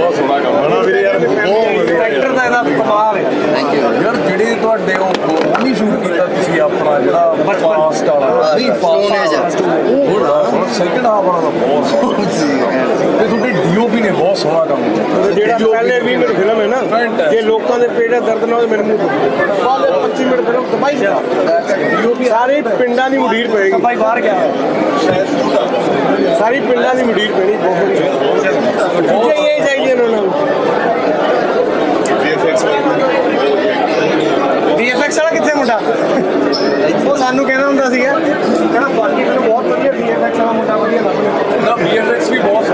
ਬਹੁਤ ਸੋਹਣਾ ਕੰਮ ਨਾ ਵੀਰੇ ਯਾਰ ਬਹੁਤ ਵਧੀਆ। ਐਕਟਰ ਦਾ ਇਹਦਾ ਕਮਾਲ ਹੈ। ਥੈਂਕ ਯੂ ਯਾਰ ਜਿਹੜੇ ਤੁਹਾਡੇ ਉਹ ਨਹੀਂ ਸ਼ੂਟ ਕੀਤਾ ਤੁਸੀਂ ਆਪਣਾ ਜਿਹੜਾ ਫਾਸਟ ਵਾਲਾ ਨਹੀਂ Age। ਉਹ ਸੈਕਿੰਡ ਹਾਫ ਵਾਲਾ। ਤਾਂ ਬਹੁਤ ਸੋਹਣਾ। ਤੇ ਤੁਹਾਡੇ ਡੀਓਪੀ ਨੇ ਬਹੁਤ ਸੋਹਣਾ ਕੰਮ ਕੀਤਾ। ਜਿਹੜਾ ਪਹਿਲੇ 20 ਮਿੰਟ ਫਿਲਮ ਹੈ ਨਾ। ਜੇ ਲੋਕਾਂ ਦੇ ਪੇਟ ਦਾ ਦਰਦ ਨਾਲ ਮੇਰੇ ਮੂੰਹ ਤੋਂ ਬਾਅਦ 25 ਮਿੰਟ ਫਿਲਮ ਤਬਾਈ ਡੀਓਪੀ ਸਾਰੇ ਪਿੰਡਾਂ ਦੀ ਮੁਡੀਰ ਪਏਗੀ। ਤਬਾਈ ਬਾਹਰ ਗਿਆ। ਸਾਰੀ ਪਿੰਡਾਂ ਦੀ ਮੁਡੀਰ ਪੈਣੀ। ਬਹੁਤ ਬਹੁਤ ਇਹ ਚਾਹੀਦੀ ਇਹਨਾਂ ਨੂੰ। ਵੀਐਫਐਕਸ ਵਾਲਾ। ਕਿੱਥੇ ਮੁੰਡਾ? ਉਹ ਸਾਨੂੰ ਕਹਿੰਦਾ ਹੁੰਦਾ ਸੀਗਾ। ਕਹਿੰਦਾ ਬਾਕੀ ਮੈਨੂੰ ਬਹੁਤ ਵਧੀਆ ਵੀਐਫਐਕਸ ਵਾਲਾ ਮੁੰਡਾ ਵਧੀਆ ਲੱਗਦਾ ਨਾ VFX ਵੀ ਬਹੁਤ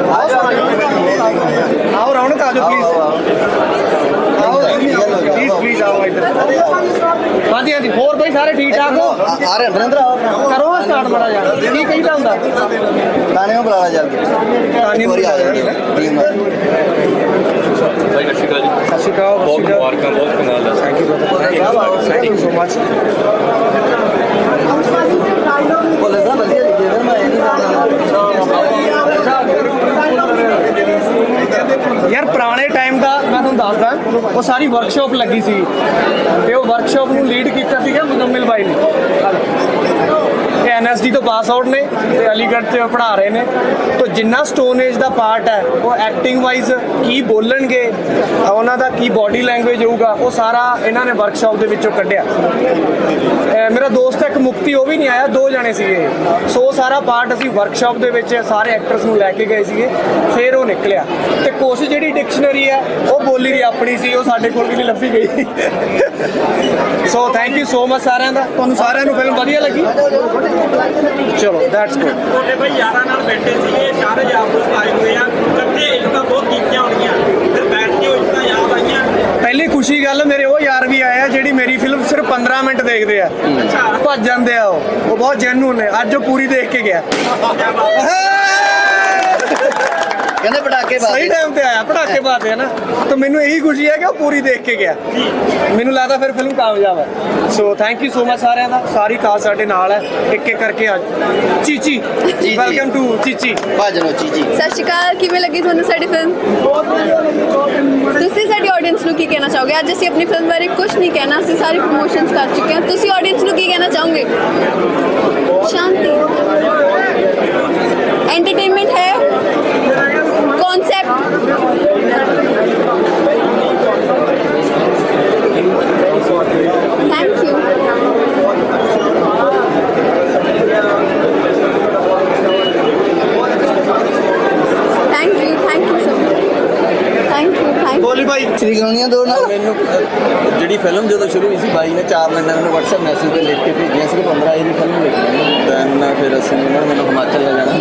ਆਓ ਰੌਣਕ ਆ ਜਾਓ ਪਲੀਜ਼ ਆਓ ਪਲੀਜ਼ ਪਲੀਜ਼ ਆਓ ਇੱਧਰ। ਹਾਂਜੀ ਹਾਂਜੀ ਹੋਰ ਬਈ ਸਾਰੇ ਠੀਕ ਠਾਕ ਹੋ? ਆ ਰਹੇ ਨਰਿੰਦਰ ਆ ਕਰੋ ਸਟਾਰਟ ਬੜਾ ਯਾਰ ਕੀ ਕਹੀਦਾ ਹੁੰਦਾ? ਤਾਨੇ ਨੂੰ ਬੁਲਾ ਲਾ ਜਲਦੀ। ਤਾਨੇ ਨੂੰ ਵਾਰੀ ਆ ਬੁਲਾ ਜਾਣੀ ਭਾਈ ਸਤਿ ਸ਼੍ਰੀ ਅਕਾਲ ਜੀ। ਸਤਿ ਸ਼੍ਰੀ ਅਕਾਲ ਬਹੁਤ ਮੁਬਾਰਕਾਂ ਬਹੁਤ ਕਮਾਲ ਹੈ। Thank you brother thank you so much ਬੋਲੇ ਸਾ ਵਧੀਆ ਲਿਖੇ ਫਿਰ ਮੈਂ ਇਹ ਨਹੀਂ ਜਾਣਦਾ ਯਾਰ ਪੁਰਾਣੇ ਟਾਈਮ ਦਾ ਮੈਂ ਤੁਹਾਨੂੰ ਦੱਸਦਾ ਉਹ ਸਾਰੀ ਵਰਕਸ਼ਾਪ ਲੱਗੀ ਸੀ। ਤੇ ਉਹ ਵਰਕਸ਼ਾਪ ਨੂੰ ਲੀਡ ਕੀਤਾ ਸੀਗਾ ਮੁਜ਼ੰਮਿਲ ਬਾਈ ਨੇ। ਐਨਐਸਡੀ ਤੋਂ ਪਾਸ ਆਊਟ ਨੇ ਤੇ ਅਲੀਗੜ੍ਹ ਤੇ ਉਹ ਪੜ੍ਹਾ ਰਹੇ ਨੇ। ਤਾਂ ਜਿੰਨਾ ਸਟੋਨ ਏਜ ਦਾ ਪਾਰਟ ਹੈ, ਉਹ ਐਕਟਿੰਗ ਵਾਈਜ਼ ਕੀ ਬੋਲਣਗੇ, ਉਹਨਾਂ ਦਾ ਕੀ ਬਾਡੀ ਲੈਂਗੁਏਜ ਹੋਊਗਾ, ਉਹ ਸਾਰਾ ਇਹਨਾਂ ਨੇ ਵਰਕਸ਼ਾਪ ਦੇ ਵਿੱਚੋਂ ਕੱਢਿਆ। ਮੇਰਾ ਦੋਸਤ ਇੱਕ ਮੁਕਤੀ, ਉਹ ਵੀ ਨਹੀਂ ਆਇਆ, ਦੋ ਜਣੇ ਸੀਗੇ। ਸੋ ਉਹ ਸਾਰਾ ਪਾਰਟ ਅਸੀਂ ਵਰਕਸ਼ਾਪ ਦੇ ਵਿੱਚ ਸਾਰੇ ਐਕਟਰਸ ਨੂੰ ਲੈ ਕੇ ਗਏ ਸੀਗੇ, ਫਿਰ ਉਹ ਨਿਕਲਿਆ। ਤੇ ਕੁਛ ਜਿਹੜੀ ਡਿਕਸ਼ਨਰੀ ਹੈ, ਉਹ ਬੋਲੀ ਦੀ ਆਪਣੀ ਸੀ, ਉਹ ਸਾਡੇ ਕੋਲ ਵੀ ਨਹੀਂ ਲੱਭੀ ਗਈ। So thank you so much ਸਾਰਿਆਂ ਦਾ। ਤੁਹਾਨੂੰ ਸਾਰਿਆਂ ਨੂੰ ਫਿਲਮ ਵਧੀਆ ਲੱਗੀ? ਚਲੋ ਦੈਟਸ ਗੁੱਡ ਤੁਹਾਡੇ ਭਾਈ ਯਾਰਾਂ ਨਾਲ ਬੈਠੇ ਸੀਗੇ ਸਾਰੇ ਯਾਰ ਦੋਸਤ ਆਏ ਹੋਏ ਆ। ਇਕੱਠੇ ਇੱਜ਼ਤਾਂ ਬਹੁਤ ਕੀਤੀਆਂ ਹੋਣੀਆਂ। ਫਿਰ ਬੈਠ ਕੇ ਉਹ ਇੱਜ਼ਤਾਂ ਯਾਦ ਆਈਆਂ। ਪਹਿਲੀ ਖੁਸ਼ੀ ਗੱਲ ਮੇਰੇ ਉਹ ਯਾਰ ਵੀ ਆਏ ਆ ਜਿਹੜੀ ਮੇਰੀ ਫਿਲਮ ਸਿਰਫ 15 ਮਿੰਟ ਦੇਖਦੇ ਆ। ਭੱਜ ਜਾਂਦੇ ਆ ਉਹ। ਉਹ ਬਹੁਤ ਜੈਨੂਨ ਨੇ। ਅੱਜ ਉਹ ਪੂਰੀ ਦੇਖ ਕੇ ਗਿਆ। ਕਹਿੰਦੇ ਪਟਾਕੇ ਬਾਅਦ ਸਹੀ ਟਾਈਮ ਤੇ ਆਇਆ ਪਟਾਕੇ ਬਾਅਦ ਹੈ ਨਾ ਤਾਂ ਮੈਨੂੰ ਇਹੀ ਖੁਸ਼ੀ ਹੈ ਕਿ ਉਹ ਪੂਰੀ ਦੇਖ ਕੇ ਗਿਆ। ਮੈਨੂੰ ਲੱਗਦਾ ਫਿਰ ਫਿਲਮ ਕਾਮਯਾਬ ਹੈ। So thank you so much ਸਾਰਿਆਂ ਦਾ। ਸਾਰੀ ਕਾਸ ਸਾਡੇ ਨਾਲ ਹੈ। ਇੱਕ ਇੱਕ ਕਰਕੇ ਅੱਜ। ਚੀਚੀ ਵੈਲਕਮ ਟੂ ਚੀਚੀ। ਭਾਜਨੋ ਚੀਚੀ। ਸਤਿ ਸ਼੍ਰੀ ਅਕਾਲ ਕਿਵੇਂ ਲੱਗੀ ਤੁਹਾਨੂੰ ਸਾਡੀ ਫਿਲਮ ਤੁਸੀਂ ਸਾਡੀ ਆਡੀਅנס ਨੂੰ ਕੀ ਕਹਿਣਾ ਚਾਹੋਗੇ? ਅੱਜ ਅਸੀਂ ਆਪਣੀ ਫਿਲਮ ਬਾਰੇ ਕੁਝ ਨਹੀਂ ਕਹਿਣਾ। ਅਸੀਂ ਸਾਰੀ ਪ੍ਰੋਮੋਸ਼ਨਸ ਕਰ ਚੁੱਕੇ ਹਾਂ। ਤੁਸੀਂ ਆਡੀਅנס ਨੂੰ ਕੀ ਕਹਿਣਾ ਚਾਹੋਗੇ? ਸ਼ਾਂਤੀ। ਗਾਉਣੀਆਂ ਦੋ ਨਾਲ। ਮੈਨੂੰ ਅਹ, ਜਿਹੜੀ ਫਿਲਮ ਜਦੋਂ ਸ਼ੁਰੂ ਹੋਈ ਸੀ ਬਾਈ ਨੇ ਚਾਰ ਲਾਈਨਾਂ ਮੈਨੂੰ WhatsApp ਮੈਸੇਜ ਤੇ ਲਿਖ ਕੇ ਭੇਜੀਆਂ ਸੀ ਕਿ 15 ਇਹ ਦੀ ਫਿਲਮ ਲਿਖਣੀ ਦੈਨ ਫਿਰ ਅਸੀਂ ਉਹਨਾਂ ਨੇ ਮੈਨੂੰ ਹਿਮਾਚਲ ਲੈ ਜਾਣਾ।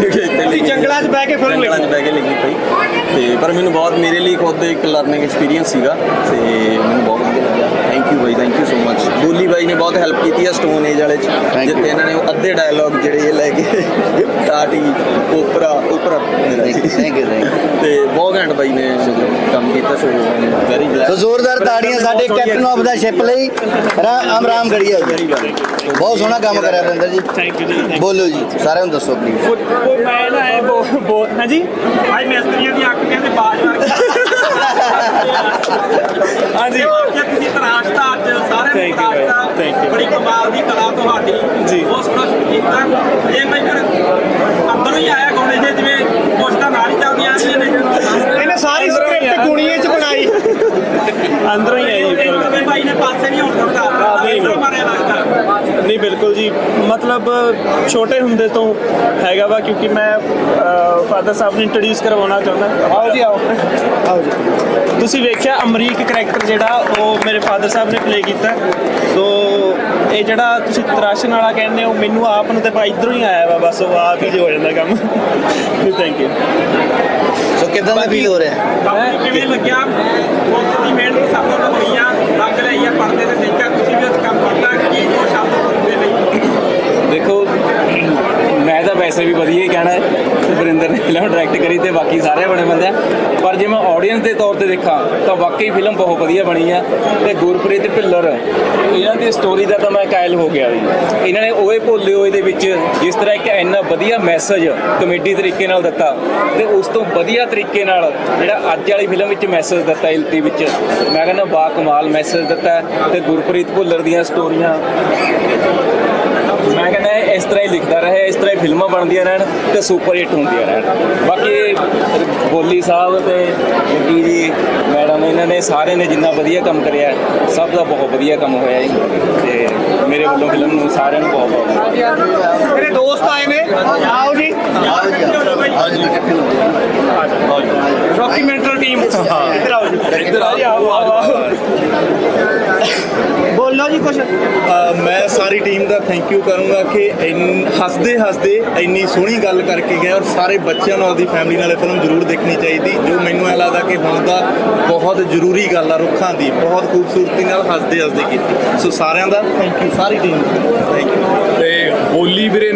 ਕਿਉਂਕਿ ਇੱਥੇ ਤੁਸੀਂ ਜੰਗਲਾਂ 'ਚ ਬਹਿ ਕੇ film ਜੰਗਲਾਂ 'ਚ ਬਹਿ ਕੇ ਲਿਖੀ ਪਈ। ਤੇ ਪਰ ਮੈਨੂੰ ਬਹੁਤ ਮੇਰੇ ਲਈ ਖੁਦ ਇੱਕ ਲਰਨਿੰਗ ਐਕਸਪੀਰੀਅੰਸ ਸੀਗਾ। ਤੇ ਮੈਨੂੰ ਬਹੁਤ ਥੈਂਕ ਯੂ ਬਾਈ ਥੈਂਕ ਯੂ ਸੋ ਮਚ ਬੋਲੀ ਬਾਈ ਨੇ ਬਹੁਤ ਹੈਲਪ ਕੀਤੀ ਆ ਸਟੋਨ ਏਜ ਵਾਲੇ 'ਚ you. ਜਿੱਥੇ ਇਹਨਾਂ ਨੇ ਉਹ ਅੱਧੇ ਡਾਇਲੌਗ ਜਿਹੜੇ ਇਹ ਲੈ ਕੇ ਟਾਟੀ ਉਪਰਾ ਉਪਰਾ। ਥੈਂਕ ਯੂ ਥੈਂਕ ਤੇ ਬਹੁਤ ਘੈਂਟ ਬਾਈ ਨੇ ਕੰਮ ਕੀਤਾ ਸੋ ਵੈਰੀ ਗਲੈਡ ਸੋ ਜ਼ੋਰਦਾਰ ਤਾੜੀਆਂ ਸਾਡੇ ਕੈਪਟਨ ਆਫ ਦਾ ਸ਼ਿਪ ਲਈ। ਰਾਮ ਰਾਮ ਗੜੀਆ ਜੀ ਬਹੁਤ ਸੋਹਣਾ ਕੰਮ ਕਰਿਆ ਰਿੰਦਰ ਜੀ। ਥੈਂਕ ਯੂ ਜੀ ਬੋਲੋ ਜੀ ਸਾਰਿਆਂ ਨੂੰ ਦੱਸੋ ਪਲੀਜ਼ ਕੋਈ ਮੈਂ ਨਾ ਇਹ ਬੋ ਹਾਂਜੀ? ਭਾਈ ਮਿਸਤਰੀਆਂ ਦੀ ਅੱਖ ਕਹਿੰਦੇ ਬਾਜ ਹਾਂਜੀ। ਕਿ ਤੁਸੀਂ ਤਰਾਸ਼ਤਾ ਅੱਜ ਸਾਰੇ ਨੂੰ ਤਰਾਸ਼ਤਾ ਬੜੀ ਕਮਾਲ ਦੀ ਕਲਾ ਤੁਹਾਡੀ ਜੀ। ਬਹੁਤ ਸੋਹਣਾ ਸ਼ੂਟ ਕੀਤਾ। ਇਹ ਮੈਂ ਫਿਰ ਅੰਦਰੋਂ ਹੀ ਆਇਆ ਗਾਉਣੇ ਜੇ ਜਿਵੇਂ ਕੁਛ ਤਾਂ ਨਾਲ ਹੀ ਚੱਲਦੀਆਂ ਆਉਂਦੀਆਂ ਨੇ ਇਹਨੇ ਸਾਰੀ ਸਕ੍ਰਿਪਟ ਗੁਣੀਏ 'ਚ ਬਣਾਈ। ਅੰਦਰੋਂ ਹੀ ਆਈ ਜੀ। ਭਾਈ ਨੇ ਪਾਸੇ ਨਹੀਂ ਹੋਣ ਦਿੱਤਾ ਨਹੀਂ, ਅੰਦਰੋਂ ਮਾਰਿਆ ਲੱਗਦਾ ਨਹੀਂ ਬਿਲਕੁਲ ਜੀ। ਮਤਲਬ ਛੋਟੇ ਹੁੰਦੇ ਤੋਂ ਹੈਗਾ ਵਾ ਕਿਉਂਕਿ ਮੈਂ ਫਾਦਰ ਸਾਹਿਬ ਨੂੰ ਇੰਟਰੋਡਿਊਸ ਕਰਵਾਉਣਾ ਚਾਹੁੰਦਾ। ਆਓ ਜੀ ਆਓ। ਆਓ ਜੀ। ਤੁਸੀਂ ਵੇਖਿਆ ਅਮਰੀਕ ਕਰੈਕਟਰ ਜਿਹੜਾ ਉਹ ਮੇਰੇ ਫਾਦਰ ਸਾਹਿਬ ਨੇ ਪਲੇ ਕੀਤਾ। ਸੋ ਇਹ ਜਿਹੜਾ ਤੁਸੀਂ ਤਰਾਸ਼ਣ ਵਾਲਾ ਕਹਿੰਦੇ ਹੋ ਮੈਨੂੰ ਆਪ ਨੂੰ ਤੇ ਬਾ ਇਧਰੋਂ ਹੀ ਆਇਆ ਵਾ ਬਸ ਉਹ ਆਪ ਹੀ ਜੇ ਹੋ ਜਾਂਦਾ ਕੰਮ। ਥੈਂਕ ਯੂ ਸੋ ਕਿਦਾਂ ਦਾ ਫੀਲ ਹੋ ਰਿਹਾ? ਕਿਵੇਂ ਲੱਗਿਆ? ਬਹੁਤ ਦੀ ਮਿਹਨਤ ਸਭ ਤੋਂ ਰਹੀ ਆ ਪਰਦੇ ਤੇ ਦੇਖਿਆ ਤੁਸੀਂ ਵੀ ਅੱਜ ਕੰਮ ਕਰਦਾ ਕੀ ਜੋ ਸ਼ਬਦ ਦੇ ਲਈ ਦੇਖੋ, ਮੈਂ ਤਾਂ ਵੈਸੇ ਵੀ ਵਧੀਆ ਹੀ ਕਹਿਣਾ ਹੈ। ਵਰਿੰਦਰ ਨੇ ਫਿਲਮ ਡਾਇਰੈਕਟ ਕਰੀ ਤੇ ਬਾਕੀ ਸਾਰੇ ਬੜੇ ਬੰਦੇ ਆ। ਪਰ ਜੇ ਮੈਂ ਆਡੀਅנס ਦੇ ਤੌਰ ਤੇ ਦੇਖਾਂ, ਤਾਂ ਵਾਕਈ ਫਿਲਮ ਬਹੁਤ ਵਧੀਆ ਬਣੀ ਆ ਤੇ ਗੁਰਪ੍ਰੀਤ ਭਿੱਲਰ ਇਹਨਾਂ ਦੀ ਸਟੋਰੀ ਦਾ ਤਾਂ ਮੈਂ ਕਾਇਲ ਹੋ ਗਿਆ ਜੀ ਇਹਨਾਂ ਨੇ ਓਏ ਭੋਲੇ ਹੋਏ ਦੇ ਵਿੱਚ ਜਿਸ ਤਰ੍ਹਾਂ ਇੱਕ ਇੰਨਾ ਵਧੀਆ ਮੈਸੇਜ ਕਮੇਡੀ ਤਰੀਕੇ ਨਾਲ ਦਿੱਤਾ ਤੇ ਉਸ ਤੋਂ ਵਧੀਆ ਤਰੀਕੇ ਨਾਲ ਜਿਹੜਾ ਅੱਜ ਵਾਲੀ ਫਿਲਮ ਵਿੱਚ ਮੈਸੇਜ ਦਿੱਤਾ ਇਲਤੀ ਵਿੱਚ, ਮੈਂ ਕਹਿੰਦਾ ਬਾ ਕਮਾਲ ਮੈਸੇਜ ਦਿੱਤਾ ਹੈ ਤੇ ਗੁਰਪ੍ਰੀਤ ਭੁੱਲਰ ਦੀਆਂ ਸਟੋਰੀਆਂ ਮੈਂ ਕਹਿੰਦਾ ਇਸ ਤਰ੍ਹਾਂ ਹੀ ਲਿਖਦਾ ਰਹੇ, ਇਸ ਤਰ੍ਹਾਂ ਹੀ ਫਿਲਮਾਂ ਬਣਦੀਆਂ ਰਹਿਣ ਤੇ ਸੁਪਰ ਹਿੱਟ ਹੁੰਦੀਆਂ ਰਹਿਣ। ਬਾਕੀ ਬੋਲੀ ਸਾਹਿਬ ਤੇ ਲੱਗੀ ਜੀ ਮੈਡਮ ਇਹਨਾਂ ਨੇ ਸਾਰੇ ਨੇ ਜਿੰਨਾ ਵਧੀਆ ਕੰਮ ਕਰਿਆ ਸਭ ਦਾ ਬਹੁਤ ਵਧੀਆ ਕੰਮ ਹੋਇਆ ਜੀ। ਤੇ ਮੇਰੇ ਵੱਲੋਂ ਫਿਲਮ ਨੂੰ ਸਾਰਿਆਂ ਨੂੰ ਬਹੁਤ ਬਹੁਤ ਮੇਰੇ ਦੋਸਤ ਆਏ ਨੇ। ਆਓ ਜੀ। Documentary team. ਇੱਧਰ ਆਓ ਜੀ। ਇੱਧਰ ਆਓ। ਆਓ ਆਓ ਬੋਲੋ ਜੀ ਮੈਂ ਸਾਰੀ ਟੀਮ ਦਾ ਥੈਂਕ ਯੂ ਕਰੂੰਗਾ ਕਿ ਇੰਨ- ਹੱਸਦੇ ਹੱਸਦੇ ਇੰਨੀ ਸੋਹਣੀ ਗੱਲ ਕਰਕੇ ਗਏ ਔਰ ਸਾਰੇ ਬੱਚਿਆਂ ਨੂੰ ਆਪਦੀ ਫੈਮਿਲੀ ਨਾਲ ਇਹ ਫਿਲਮ ਜ਼ਰੂਰ ਦੇਖਣੀ ਚਾਹੀਦੀ, ਜੋ ਮੈਨੂੰ ਇਹ ਲੱਗਦਾ ਕਿ ਹੁਣ ਦਾ ਬਹੁਤ ਜ਼ਰੂਰੀ ਗੱਲ ਆ ਰੁੱਖਾਂ ਦੀ, ਬਹੁਤ ਖੂਬਸੂਰਤੀ ਨਾਲ ਹੱਸਦੇ ਹੱਸਦੇ ਕੀਤੀ। ਸੋ ਸਾਰਿਆਂ ਦਾ ਥੈਂਕ ਯੂ ਸਾਰੀ ਟੀਮ ਥੈਂਕ ਯੂ ਤੇ ਬੋਲੀ ਵੀਰੇ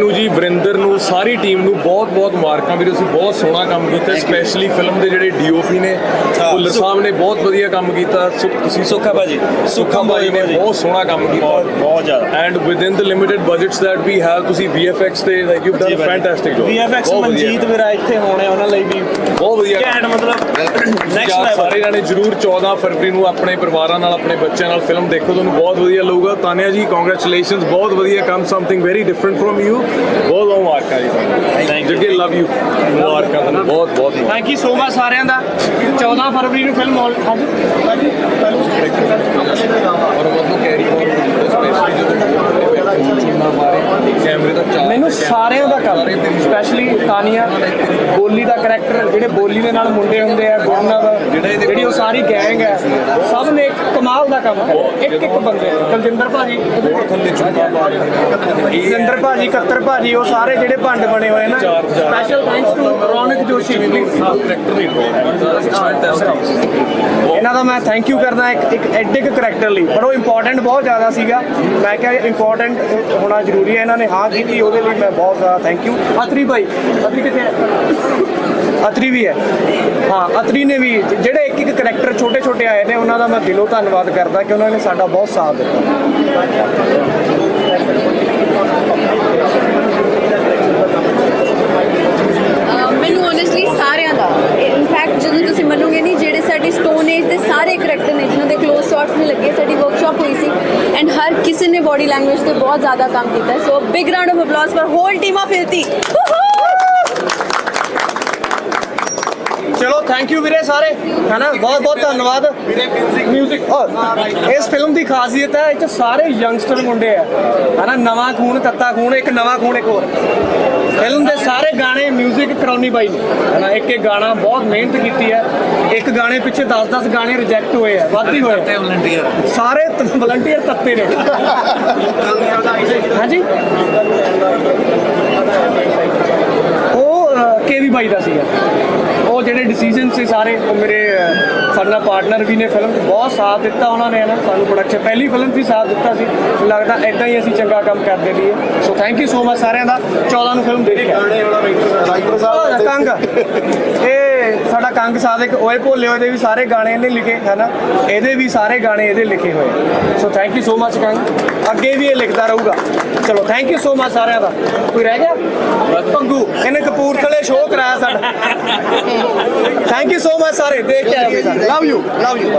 ਸਾਰੀ ਟੀਮ ਨੂੰ ਬਹੁਤ ਬਹੁਤ ਮੁਬਾਰਕਾਂ ਵੀਰੇ ਤੁਸੀਂ ਬਹੁਤ ਸੋਹਣਾ ਕੰਮ ਕੀਤਾ ਸਪੈਸ਼ਲੀ ਫਿਲਮ ਦੇ ਜਿਹੜੇ ਡੀਓਪੀ ਨੇ ਭੁੱਲਰ ਸਾਹਿਬ ਨੇ ਬਹੁਤ ਵਧੀਆ ਕੰਮ ਕੀਤਾ ਤੁਸੀਂ ਸੁੱਖਾ ਭਾਜੀ ਸੁੱਖਾ ਭਾਜੀ ਨੇ ਬਹੁਤ ਸੋਹਣਾ ਕੰਮ ਕੀਤਾ। ਬਹੁਤ ਜ਼ਿਆਦਾ। And within the limited budgets that we have ਤੁਸੀਂ VFX ਤੇ ਲਾਈਕ fantastic job VFX ਬਹੁਤ ਵਧੀਆ। ਮਨਜੀਤ ਵੀਰਾ ਇੱਥੇ ਹੋਣੇ ਉਹਨਾਂ ਲਈ ਵੀ ਬਹੁਤ ਵਧੀਆ ਘੈਂਟ ਮਤਲਬ ਨੈਕਸਟ ਲੈਵਲ ਸਾਰੇ ਜਾਣੇ ਜਰੂਰ 14 ਫਰਵਰੀ ਨੂੰ ਆਪਣੇ ਪਰਿਵਾਰਾਂ ਨਾਲ ਆਪਣੇ ਬੱਚਿਆਂ ਨਾਲ ਫਿਲਮ ਦੇਖੋ ਤੁਹਾਨੂੰ ਬਹੁਤ ਵਧੀਆ ਲੱਗੂਗਾ। ਤਾਨਿਆ ਜੀ ਕੰਗ੍ਰੈਚੁਲੇਸ਼ਨਸ ਬਹੁਤ ਵਧੀਆ ਕੰਮ something very different from you ਬਹੁਤ ਬਹੁਤ ਤੁਹਾਨੂੰ ਜੱਗੇ ਲਵ ਯੂ ਮੁਬਾਰਕਾਂ ਤੁਹਾਨੂੰ ਬਹੁਤ ਬਹੁਤ। ਥੈਂਕ ਯੂ ਸੋ ਮਚ ਸਾਰਿਆਂ ਦਾ। 14 ਫਰਵਰੀ ਨੂੰ ਫਿਲਮ ਹਾਲ ਹਾਂਜੀ? ਮੈਨੂੰ ਸਾਰਿਆਂ ਦਾ ਕੰਮ ਸਪੈਸ਼ਲੀ ਤਾਨੀਆ ਬੋਲੀ ਦਾ ਕਰੈਕਟਰ ਜਿਹੜੇ ਬੋਲੀ ਦੇ ਨਾਲ ਮੁੰਡੇ ਹੁੰਦੇ ਆ ਦੋਨਾਂ ਦਾ ਜਿਹੜੀ ਉਹ ਸਾਰੀ ਗੈਂਗ ਹੈ ਸਭ ਨੇ ਦਾ ਕੰਮ ਇੱਕ ਇੱਕ ਬੰਦੇ ਕੁਲਜਿੰਦਰ ਭਾਜੀ। ਥੱਲੇ ਚੁੰਨਾ ਮਾਰੇ ਕੁਲਜਿੰਦਰ ਭਾਜੀ ਕੱਤਰ ਭਾਜੀ ਉਹ ਸਾਰੇ ਜਿਹੜੇ ਭੰਡ ਬਣੇ ਹੋਏ ਨਾ। ਸਪੈਸ਼ਲ ਥੈਂਕਸ ਟੂ ਰੌਣਕ ਜੋਸ਼ੀ। ਕਰੈਕਟਰ ਇਹਨਾਂ ਦਾ ਮੈਂ ਥੈਂਕ ਯੂ ਕਰਦਾ ਇੱਕ ਇੱਕ ਐਡੇ ਕੁ ਕਰੈਕਟਰ ਲਈ। ਪਰ ਉਹ ਇੰਪੋਰਟੈਂਟ ਬਹੁਤ ਜ਼ਿਆਦਾ ਸੀਗਾ। ਮੈਂ ਕਿਹਾ ਇੰਪੋਰਟੈਂਟ ਹੋਣਾ ਜ਼ਰੂਰੀ ਹੈ। ਇਹਨਾਂ ਨੇ ਹਾਂ ਕੀਤੀ ਉਹਦੇ ਲਈ ਮੈਂ ਬਹੁਤ ਜ਼ਿਆਦਾ ਥੈਂਕ ਯੂ ਅਤਰੀ ਭਾਈ ਅਤਰੀ ਕਿੱਥੇ ਹੈ? ਅਤਰੀ ਵੀ ਹੈ। ਹਾਂ, ਅਤਰੀ ਨੇ ਵੀ ਜਿਹੜੇ ਇੱਕ ਇੱਕ ਕੈਰੈਕਟਰ ਛੋਟੇ ਛੋਟੇ ਆਏ ਨੇ, ਉਹਨਾਂ ਦਾ ਮੈਂ ਦਿਲੋਂ ਧੰਨਵਾਦ ਕਰਦਾ ਕਿ ਉਹਨਾਂ ਨੇ ਸਾਡਾ ਬਹੁਤ ਸਾਥ ਦਿੱਤਾ। ਮੈਨੂੰ ਓਨੈਸਟਲੀ ਸਾਰਿਆਂ ਦਾ। ਇਨਫੈਕਟ ਜਦੋਂ ਤੁਸੀਂ ਮੰਨੋਗੇ ਨਹੀਂ, ਜਿਹੜੇ ਸਾਡੇ ਸਟੋਨ ਏਜ ਦੇ ਸਾਰੇ ਕੈਰੈਕਟਰ ਨੇ, ਜਿਨ੍ਹਾਂ ਦੇ ਕਲੋਜ਼ ਸ਼ਾਟਸ ਨੇ ਲੱਗੇ, ਸਾਡੀ ਵਰਕਸ਼ਾਪ ਹੋਈ ਸੀ ਐਂਡ ਹਰ ਕਿਸੇ ਨੇ ਬਾਡੀ ਲੈਂਗੁਏਜ ਤੇ ਬਹੁਤ ਜ਼ਿਆਦਾ ਕੰਮ ਕੀਤਾ। So big round of applause for whole team of ਫਿਲਤੀ thank you ਵੀਰੇ ਸਾਰੇ। ਹੈਨਾ? ਬਹੁਤ ਬਹੁਤ ਧੰਨਵਾਦ। ਵੀਰੇ ਇਸ ਫਿਲਮ ਦੀ ਖਾਸੀਅਤ ਹੈ ਇਹ 'ਚ ਸਾਰੇ ਯੰਗਸਟਰ ਮੁੰਡੇ ਆ। ਹੈਨਾ? ਨਵਾਂ ਖੂਨ ਤੱਤਾ ਖੂਨ ਇੱਕ ਨਵਾਂ ਖੂਨ ਇੱਕ ਹੋਰ। ਫਿਲਮ ਦੇ ਸਾਰੇ ਗਾਣੇ ਮਿਊਜ਼ਿਕ ਕਰਾਉਣੀ ਬਾਈ ਨੇ। ਹੈਨਾ? ਇੱਕ ਇੱਕ ਗਾਣਾ ਬਹੁਤ ਮਿਹਨਤ ਕੀਤੀ ਹੈ। ਇੱਕ ਗਾਣੇ ਪਿੱਛੇ 10-10 ਗਾਣੇ ਰਿਜੈਕਟ ਹੋਏ ਆ। ਵੱਧ ਹੋਏ। ਸਾਰੇ ਵਲੰਟੀਅਰ ਤੱਤੇ ਨੇ। ਹਾਂਜੀ। ਕੇਵੀ ਬਾਈ ਦਾ ਸੀਗਾ। ਉਹ ਜਿਹੜੇ ਡਿਸੀਜਨ ਸੀ ਸਾਰੇ ਉਹ ਮੇਰੇ ਸਾਡੇ ਨਾਲ ਪਾਰਟਨਰ ਵੀ ਨੇ ਫਿਲਮ 'ਚ ਬਹੁਤ ਸਾਥ ਦਿੱਤਾ ਉਹਨਾਂ ਨੇ ਨਾ ਸਾਨੂੰ ਪ੍ਰੋਡਕਸ਼ਨ ਪਹਿਲੀ ਫਿਲਮ 'ਚ ਹੀ ਸਾਥ ਦਿੱਤਾ ਸੀ। ਲੱਗਦਾ ਇਦਾਂ ਹੀ ਅਸੀਂ ਚੰਗਾ ਕੰਮ ਕਰਦੇ ਰਹੀਏ। So thank you so much ਸਾਰਿਆਂ ਦਾ। 14 ਨੂੰ ਫਿਲਮ ਦੇਖੀ ਰਾਈਟਰ ਸਾਹਿਬ ਕੰਗ। ਇਹ ਸਾਡਾ ਕੰਗ ਸਾਦਿਕ ਓਏ ਭੋਲੇ ਹੋਏ ਦੇ ਵੀ ਸਾਰੇ ਗਾਣੇ ਇਹਨੇ ਲਿਖੇ, ਹਨਾ? ਇਹਦੇ ਵੀ ਸਾਰੇ ਗਾਣੇ ਇਹਦੇ ਲਿਖੇ ਹੋਏ so thank you so much Kang. ਅੱਗੇ ਵੀ ਇਹ ਲਿਖਦਾ ਰਹੂਗਾ। ਚਲੋ ਥੈਂਕ ਯੂ ਸੋ ਮਚ ਸਾਰਿਆਂ ਦਾ। ਕੋਈ ਰਹਿ ਗਿਆ? ਪੰਗੂ, ਇਹਨੇ ਕਪੂਰਥਲੇ ਸ਼ੋਅ ਕਰਾਇਆ ਸਾਡਾ। ਥੈਂਕ ਯੂ ਸੋ ਮਚ ਸਾਰੇ, ਦੇਖ ਕੇ ਆਏ ਲਵ ਯੂ ਲਵ ਯੂ